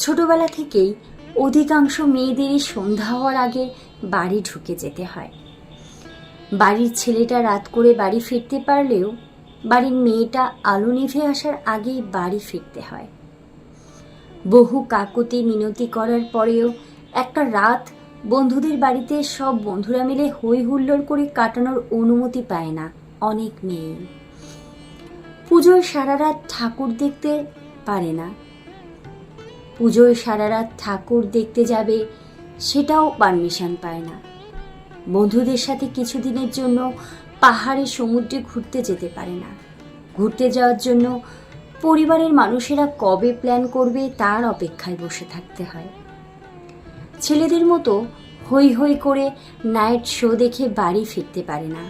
ছোটবেলা থেকেই অধিকাংশ মেয়েদেরই সন্ধ্যা হওয়ার আগে বাড়ি ঢুকে যেতে হয়। বাড়ির ছেলেটা রাত করে বাড়ি ফিরতে পারলেও বাড়ির মেয়েটা আলো নিভে আসার আগেই বাড়ি ফিরতে হয়। বহু কাকুতি মিনতি করার পরেও একটা রাত বন্ধুদের বাড়িতে সব বন্ধুরা মিলে হই হুল্লোড় করে কাটানোর অনুমতি পায় না অনেক মেয়ে পুজোয় সারা রাত ঠাকুর দেখতে পারে না। পুজোয় সারা রাত ঠাকুর দেখতে যাবে, সেটাও পারমিশন পায় না। বন্ধুদের সাথে কিছুদিনের জন্য পাহাড়ে সমুদ্রে ঘুরতে যেতে পারে না। ঘুরতে যাওয়ার জন্য পরিবারের মানুষেরা কবে প্ল্যান করবে তার অপেক্ষায় বসে থাকতে হয়। ছেলেদের মতো হই হই করে নাইট শো দেখে বাড়ি ফিরতে পারে না।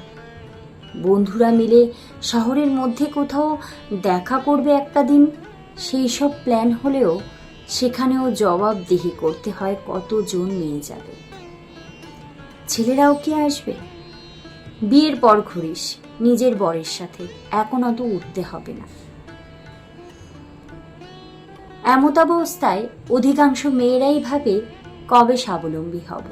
বন্ধুরা মিলে শহরের মধ্যে কোথাও দেখা করবে একটা দিন, সেই সব প্ল্যান হলেও সেখানেও জবাবদিহি করতে হয় কতজন মেয়ে যাবে। ছেলেরাও কি আসবে? বিয়ের পর ঘুরিস, নিজের বরের সাথে, এখন অত উঠতে হবে না। এমতাবস্থায় অধিকাংশ মেয়েরাই ভাবে, কবে স্বাবলম্বী হব,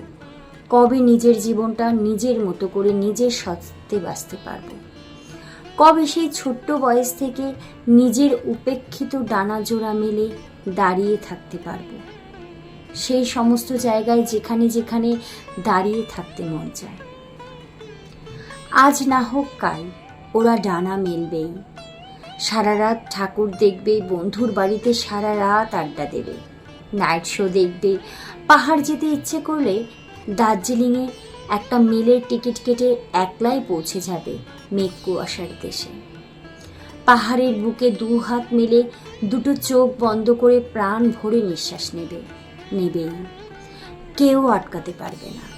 কবে নিজের জীবনটা নিজের মতো করে নিজের সত্ত্বে বাঁচতে পারব, কবে সেই ছোট্ট বয়স থেকে নিজের উপেক্ষিত ডানা জোড়া মেলে দাঁড়িয়ে থাকতে পারব। সেই সমস্ত জায়গায় যেখানে যেখানে দাঁড়িয়ে থাকতে মন চায়। আজ না হোক কাল, ওরা ডানা মেলবেই। সারা রাত ঠাকুর দেখবে, বন্ধুর বাড়িতে সারা রাত আড্ডা দেবে। নাইট শো দেখবে। পাহাড় যেতে ইচ্ছে করলে দার্জিলিংয়ে একটা মেলের টিকিট কেটে একলাই পৌঁছে যাবে মেঘ কুয়াশার দেশে। পাহাড়ের বুকে দু হাত মেলে দুটো চোখ বন্ধ করে প্রাণ ভরে নিঃশ্বাস নেবে, নেবেই। কেউ আটকাতে পারবে না।